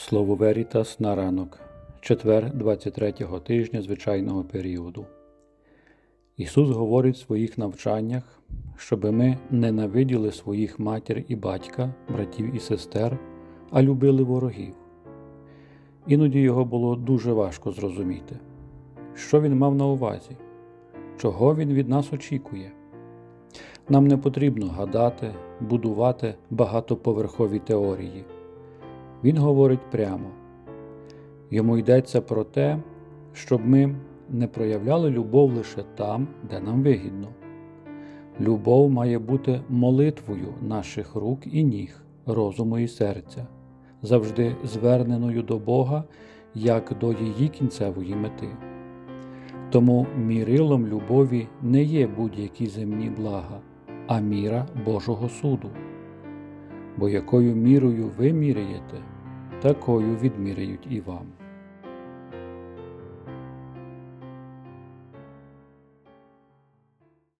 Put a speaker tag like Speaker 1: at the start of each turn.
Speaker 1: Слово Верітас на ранок, четвер 23-го тижня звичайного періоду. Ісус говорить в своїх навчаннях, щоби ми ненавиділи своїх матір і батька, братів і сестер, а любили ворогів. Іноді його було дуже важко зрозуміти, що він мав на увазі, чого він від нас очікує. Нам не потрібно гадати, будувати багатоповерхові теорії. Він говорить прямо. Йому йдеться про те, щоб ми не проявляли любов лише там, де нам вигідно. Любов має бути молитвою наших рук і ніг, розуму і серця, завжди зверненою до Бога як до її кінцевої мети. Тому мірилом любові не є будь-які земні блага, а міра Божого суду. Бо якою мірою ви міряєте, такою відміряють і вам.